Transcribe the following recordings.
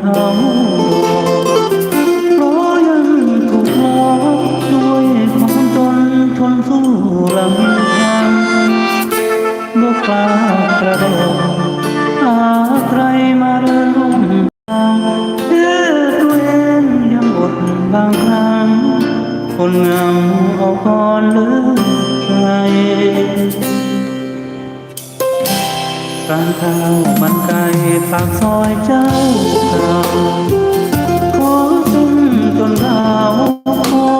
เขาเพราะยังถูกหลอกด้วยความจนทนสู้ลำพังบกฟ้ากระโดดหาใครมาเริ่มร่วมทาเพื่อตัวเองยังอดบางครั้งคนงามเอาคอนเลือใจ ร้านข้าวมันไก่ปากซอยเจ้าเก่าขอจนจนเราขอ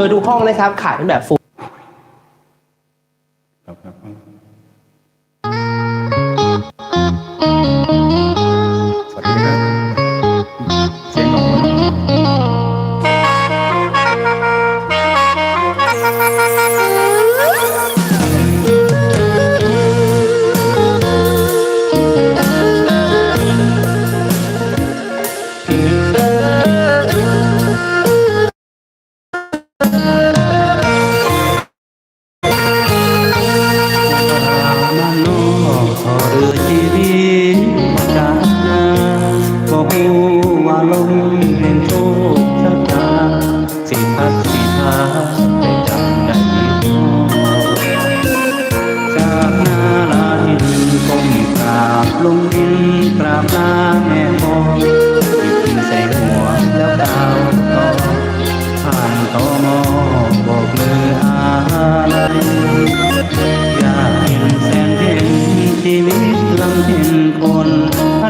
ดยดูห้องนะครับขายเป็นแบบฟู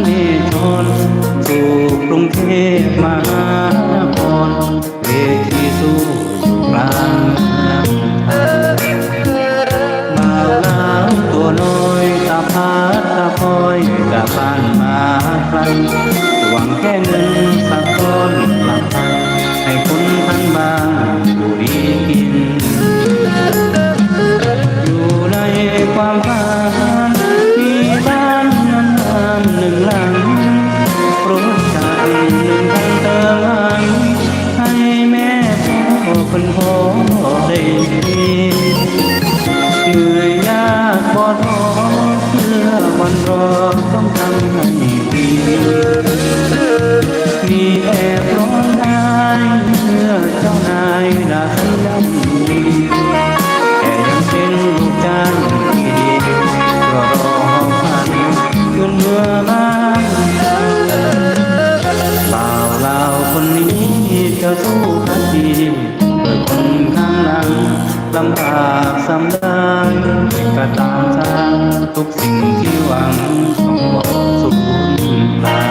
money. างลำบากสำนักก็ตามทางทุกสิ่งที่หวังต้องบอกสูญเปล่า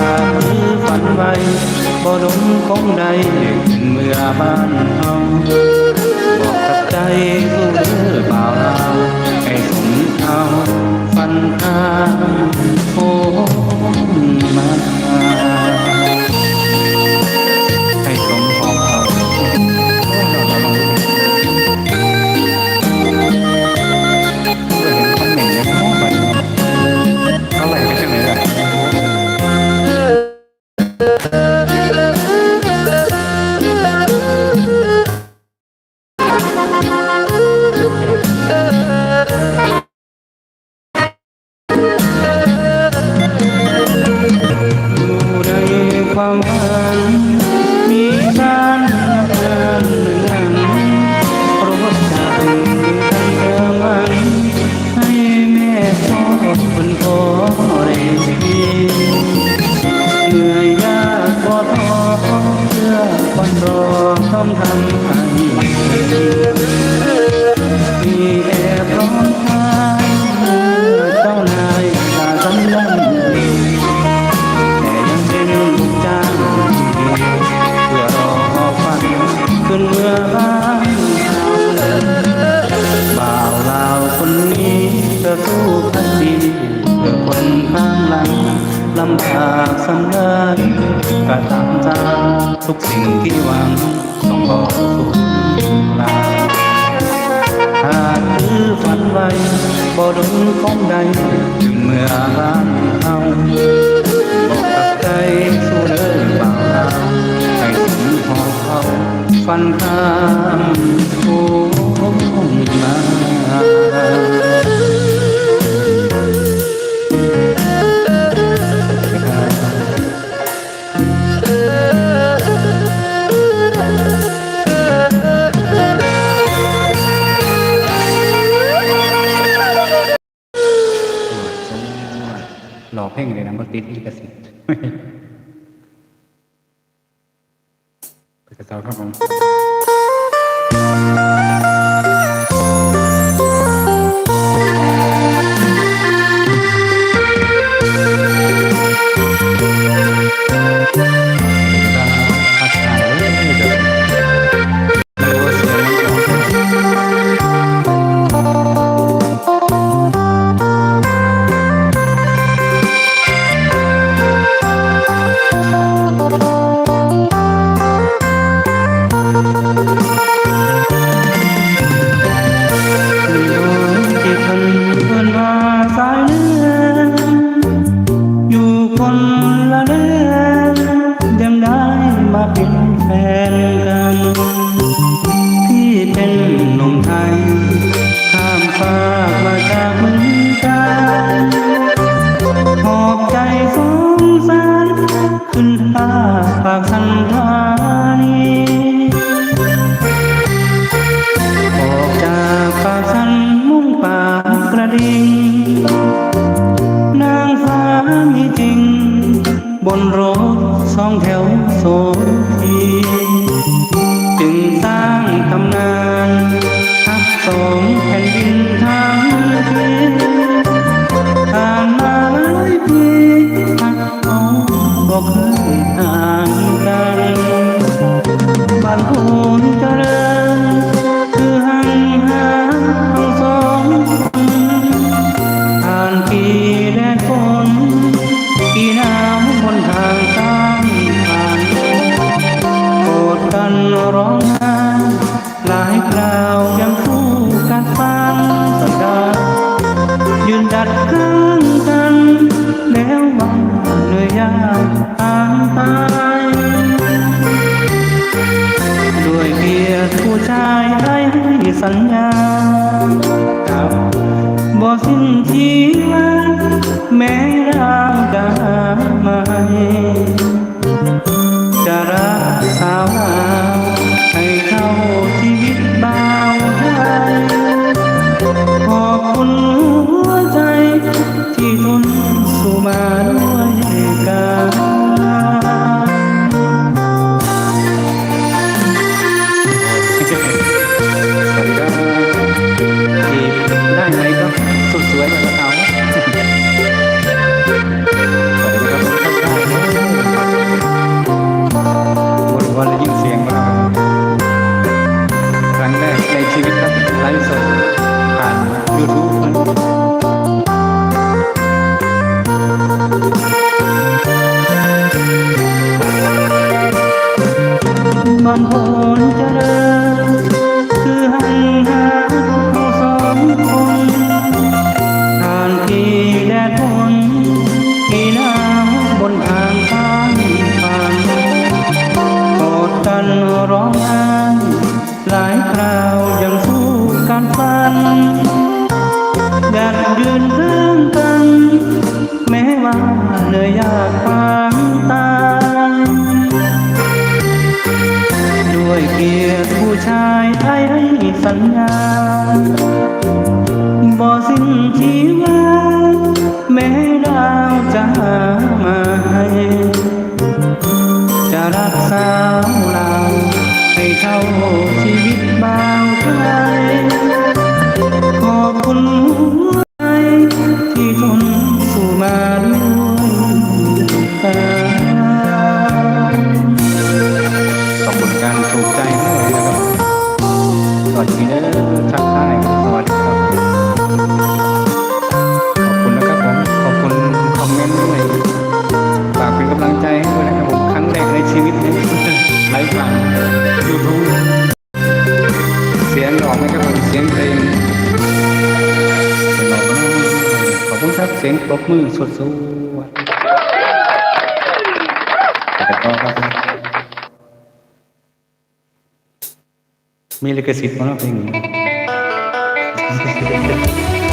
หากคือฝันไว้บ่ล้มของใดเป็นเมื่อบ้านเฮาบอกกับใจผู้เลือบ่าวลาให้สมเอาฝันทางโอ้ กันตามตาทุกสิ่งที่หวังต้องบอกสุดลาหากคือฝันไว้บ่ดนของใดถึงเมื่อบ้านเอาบอกกับใจสู้เดินบ่าวลาให้ถึงพอเขาฟันข้าม เพ่งเลยนะก็ติดลิขสิทธิ์ไปกระซ้าครับผมาปากคันทา ชายให้สัญญาบบ่สิ้นทีวันแม้ร่างกายไม่จะรัก คนหา สาวลาให้เท่าชีวิตบ่าวไทยขอบคุณ งออกไหมครับผมเสียงเพลงขอบคุณครับเสียงปรบมือสดๆแต่ก็ครับมีลิขสิทธิ์มั้งเพลงนี้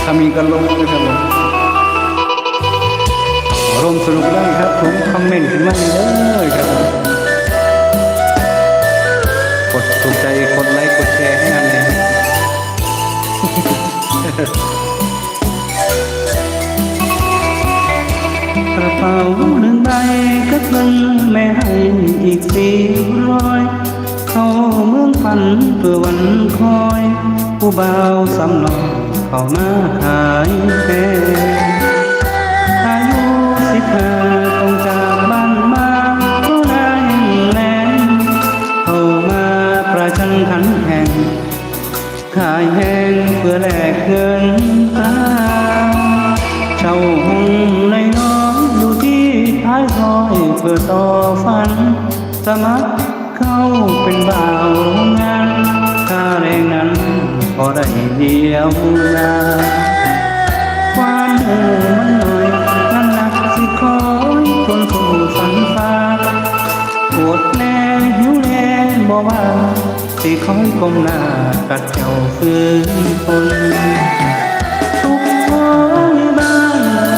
ถ้ามีก็ลงเลยครับผมร่วมสนุกได้ครับผมคอมเมนต์ขึ้นมาเลยครับผม กระเป๋าหนึ่งใบก็เงินแม่ให้อีกสี่ร้อย เข้าเมืองฝันเพื่อวันคอย ผู้บ่าวสำนองเข้ามาขายแฟอายุสิบห้าต้องจากบ้านมาเพราะนายแลนเข้ามาประชันขันแข่งขายแห่ อแลกเงินตาเช่าห้องในน้องอยู่ที่ท้ายซอยเพื่อต่อฝัน สมัครเข้าเป็นบ่าวโรงงานค่าแรงนั้นพอได้เดียวลาความหูมันหน่อยน้ำหนักสิคอยคนสู่ฝันฟ้าปวดแน่หิวแน่บอกว่า สิคอยก้มหน้ากัดเจ้าฝืนทนทุกคนบ้า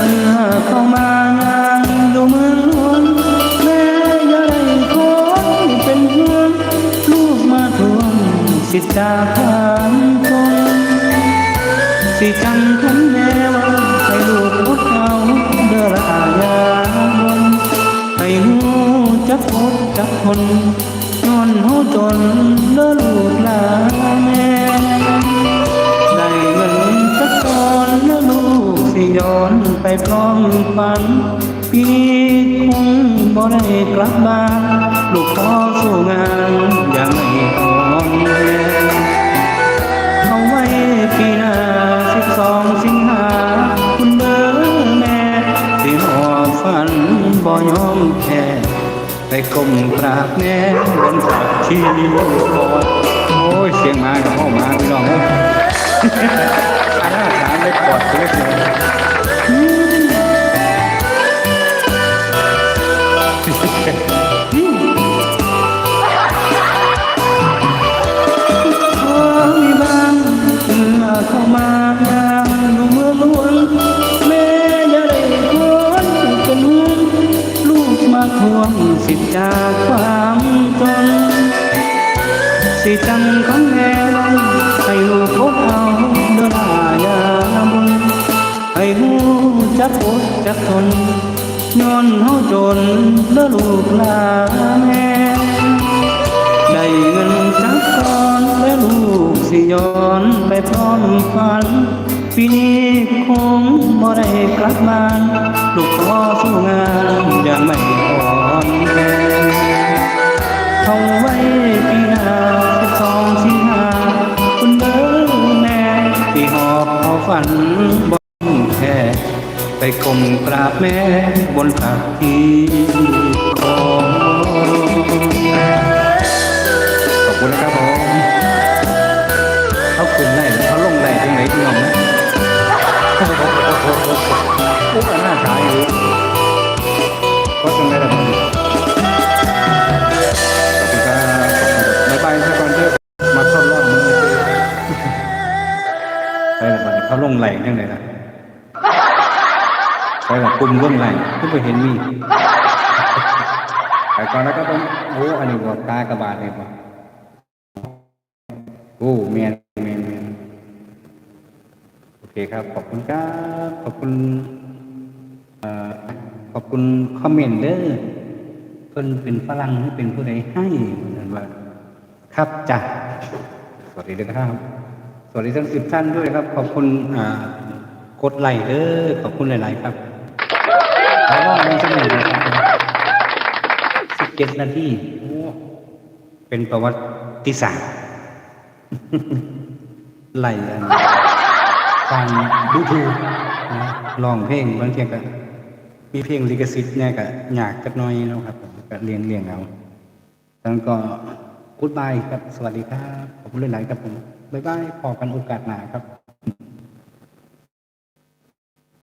นเมื่อเข้ามางานดูมืองหลวงแม่ยายคนเป็นเพื่อนลูกมาทวงสิทธิ์จากความทนสิจังคันแม่ว่าให้ลูกพุทธเอาเด้อละอาญาบนให้หูจักพดจักคนย้อนหูจน แม่ได้เงินสักก้อนแล้วลูกสิย้อนไปพร้อมฝัน ปีนี้คงบ่ได้กลับบ้าน ลูกขอสู้งานอย่าไม่อ่อนแรงเอาไว้ปีหน้าสิบสองสิงหาคุณเบอแม่ที่หอบฝันบ่ยอมแพ้ไปก้มกราบแม่บนฝักชีกอด เสียงมากับพ่อมาพี่น้องเอ้ยอาหน้าสารได้กอดเลยขอมีบ้างเมื่อเข้ามายามดูเมื่อล้วนแม่อย่าได้คนเป็นห่วงลูกมาทวงสิทธิ์จากความจนสิจัง ย้อนเฮาจนเด้อลูกหลาแม่ได้เงินสักก้อนแล้วลูกสิย้อนไปพร้อมฝันปีนี้คงบ่ได้กลับบ้านลูกขอสู้งานอย่าง ไปกลมกราบแม่บนผักที่คอขอบคุณนะครับผมเขาขึ้นได้เขาลงได้ตรงไหนพี่น้องนะโอ้โหโอ้โหโอ้โหโอ้โหหน้าตายอยู่ก็ตรงไหนล่ะพี่ขอบคุณครับบ๊ายบายซะก่อนเถอะมาทดลองมือไปละบัดนี้เขาลงไหลยังไงล่ะ ไปละกลุ่มลงไหลก็ไปเห็นมีไปก่อนแล้วก็ต้องโอ้อันนี้ว่าตากระบาดเลยว่ะโอ้เมียนเมียนเคครับ ขอบคุณครับขอบคุณเอ่อขอบคุณคอมเมนต์เด้อเพิ่นเป็นฝรั่งหรือเป็นผู้ใดให้เหมือนว่า ครับจ้ะสวัสดีด้วยนะครับ สวัสดีทั้งสิบท่านด้วยครับ ขอบคุณอ่ากดไลค์เด้อขอบคุณหลาย ๆ ครับ ขอรอบในสมัยนะครับสิบเจ็ดนาทีเป็นประวัติศาสตร์ไล่อันฟังดูทูนะร้องเพลงบางเทีก็มีเพลงลิขสิทธิ์เนี่ยก็อยากจักหน้อยนะครับผมก็เรียงเรียงเอาแล้วก็กูดบายครับ สวัสดีครับ ขอบคุณหลายๆครับผม บ๊ายบายพอกันโอกาสหน้าครับ